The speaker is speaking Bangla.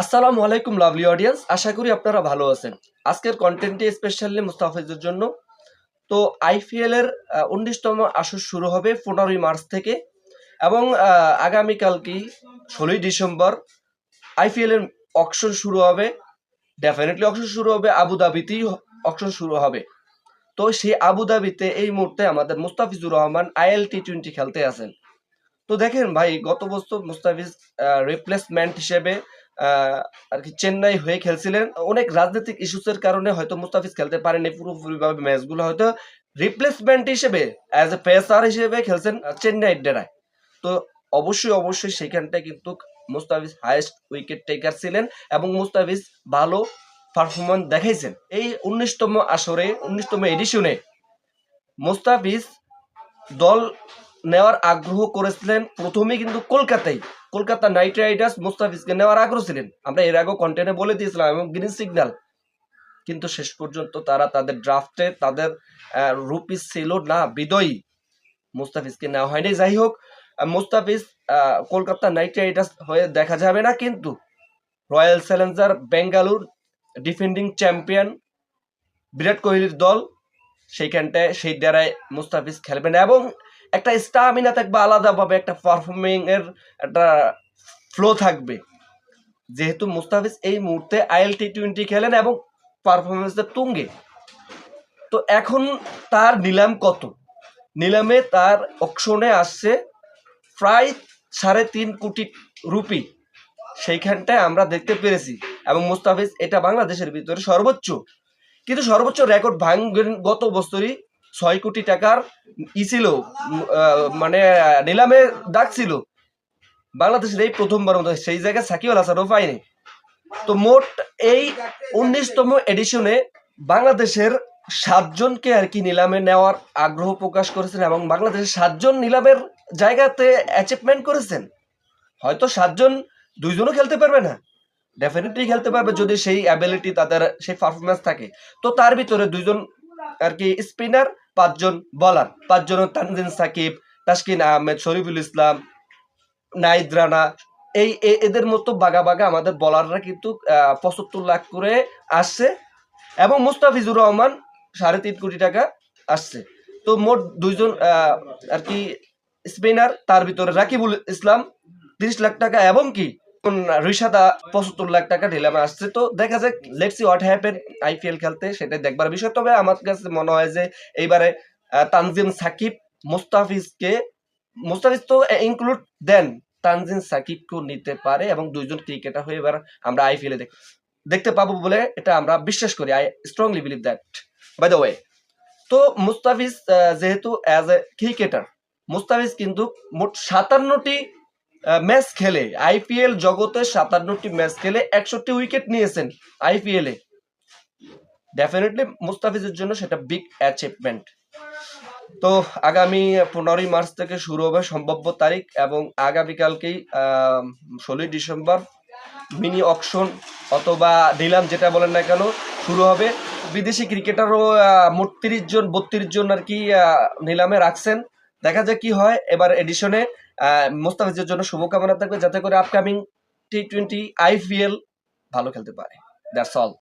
আসসালামু আলাইকুম লাভলি অডিয়েন্স আশা করি আপনারা ভালো আছেন। আজকের কন্টেন্টটি স্পেশালি মুস্তাফিজের জন্য। তো আইপিএল এর উনিশতম আসর শুরু হবে পনেরোই মার্চ থেকে এবং আগামীকালকে ষোলোই ডিসেম্বর আইপিএল এর অকশন শুরু হবে। ডেফিনেটলি অকশন শুরু হবে আবুধাবিতেই অকশন শুরু হবে। তো সেই আবুধাবিতে এই মুহূর্তে আমাদের Mustafizur Rahman IL T twenty খেলতে আছেন। তো দেখেন ভাই, গত বছর মুস্তাফিজ রিপ্লেসমেন্ট হিসেবে আর কি চেন্নাই হয়ে খেলছিলেন। অনেক রাজনৈতিক ইস্যুসের কারণে হয়তো মুস্তাফিজ খেলতে পারেনি পুরোপুরিভাবে ম্যাচগুলো। হয়তো রিপ্লেসমেন্ট হিসেবে অ্যাজ এ পেসার হিসেবে খেলছেন আহ, চেন্নাই ডেরায় তো অবশ্যই অবশ্যই সেখানটায় কিন্তু মুস্তাফিজ হায়েস্ট উইকেট টেকার ছিলেন এবং মুস্তাফিজ ভালো পারফরমেন্স দেখাইছেন। এই উনিশতম আসরে উনিশতম এডিশনে মুস্তাফিজ দল নেওয়ার আগ্রহ করেছিলেন প্রথমে কিন্তু কলকাতায়। কলকাতা নাইট রাইডার্স মুস্তাফিজকে নেওয়ার আগ্রহ ছিলেন। আমরা এর আগেও কন্টেন্টে বলে দিয়েছিলাম এবং গ্রিন সিগন্যাল কিন্তু শেষ পর্যন্ত তারা তাদের ড্রাফটে তাদের আহ, রুপি ছিল না বিদয়ী মুস্তাফিজকে নেওয়া হয়নি। যাই হোক মুস্তাফিজ কলকাতা নাইট রাইডার্স হয়ে দেখা যাবে না কিন্তু royal challenger Bengaluru defending champion Virat কোহলির দল সেইখানটায় সেই দ্বারায় মুস্তাফিজ খেলবেন এবং একটা স্টামিনা থাকবে আলাদাভাবে একটা পারফর্মিং এর একটা ফ্লো থাকবে। যেহেতু মুস্তাফিজ এই মুহূর্তে আইএল টি টোয়েন্টি খেলেন এবং পারফরমেন্সের তুঙ্গে। তো এখন তার নিলাম কত? নিলামে তার অকশনে আসছে প্রায় সাড়ে তিন কোটি রুপি। সেইখানটায় আমরা দেখতে পেরেছি এবং মুস্তাফিজ এটা বাংলাদেশের ভিতরে সর্বোচ্চ। কিন্তু সর্বোচ্চ রেকর্ড ভাঙবেন গত বছরই ছয় কোটি টাকার ই ছিল মানে নিলামে ডাক ছিল। বাংলাদেশের এই প্রথমবার মতো সেই জায়গায় সাকিব আল হাসানও পায়নি। তো মোট এই উনিশতম এডিশনে বাংলাদেশের সাতজনকে আর কি নিলামে নেওয়ার আগ্রহ প্রকাশ করেছেন এবং বাংলাদেশের সাতজন নিলামের জায়গাতে অ্যাচিভমেন্ট করেছেন। হয়তো সাতজন দুইজনও খেলতে পারবে না। ডেফিনেটলি খেলতে পারবে যদি সেই অ্যাবিলিটি তাদের, সেই পারফরমেন্স থাকে। তো তার ভিতরে দুইজন আর কি স্পিনার পাঁচজন বলার, পাঁচজন তানজিন সাকিব, তাসকিন আহমেদ, শরীফুল ইসলাম, নাইদ রানা। এই এদের মতো বাগা বাগা আমাদের বলাররা কিন্তু পঁচাত্তর লাখ করে আসছে এবং মুস্তাফিজুর রহমান সাড়ে তিন কোটি টাকা আসছে। তো মোট দুইজন আর কি স্পিনার তার ভিতরে রাকিবুল ইসলাম তিরিশ লাখ টাকা এবং কি রিশাদা পঁচাত্তর লাখ টাকা ঢিলামে আসছে। তো দেখা যাক লেটস হোয়াট হ্যাপেন আইপিএল খেলতে সেটা দেখবার বিষয়। তবে আমার কাছে মনে হয় যে এইবারে তানজিম সাকিব, মুস্তাফিজকে, মুস্তাফিজ তো ইনক্লুড দেন, তানজিম সাকিবকেও নিতে পারে এবং দুইজন ক্রিকেটার হয়ে এবার আমরা আইপিএল এ দেখতে পাবো বলে এটা আমরা বিশ্বাস করি। I strongly believe that by the way তো মুস্তাফিজ যেহেতু অ্যাজ এ ক্রিকেটার মুস্তাফিজ কিন্তু মোট সাতান্নটি ম্যাচ খেলে আইপিএল জগতে সাতান্নটি ম্যাচ খেলে একষট্টি উইকেট নিয়েছেন আইপিএল ডেফিনেটলি মুস্তাফিজের জন্য সেটা বিগ অ্যাচিভমেন্ট তো আগামী পনেরোই মার্চ থেকে শুরু হবে সম্ভাব্য তারিখ এবং আগামীকালকেই ষোলোই ডিসেম্বর মিনি অকশন অথবা নিলাম যেটা বলেন না কেন, শুরু হবে। বিদেশি ক্রিকেটারও মোট তিরিশ জন, বত্রিশ জন আর কি নিলামে রাখছেন। দেখা যাক কি হয়। এবার এডিশনে মোস্তাফিজের জন্য শুভকামনা থাকবে যাতে করে আপকামিং টি টোয়েন্টি আইপিএল ভালো খেলতে পারে। That's all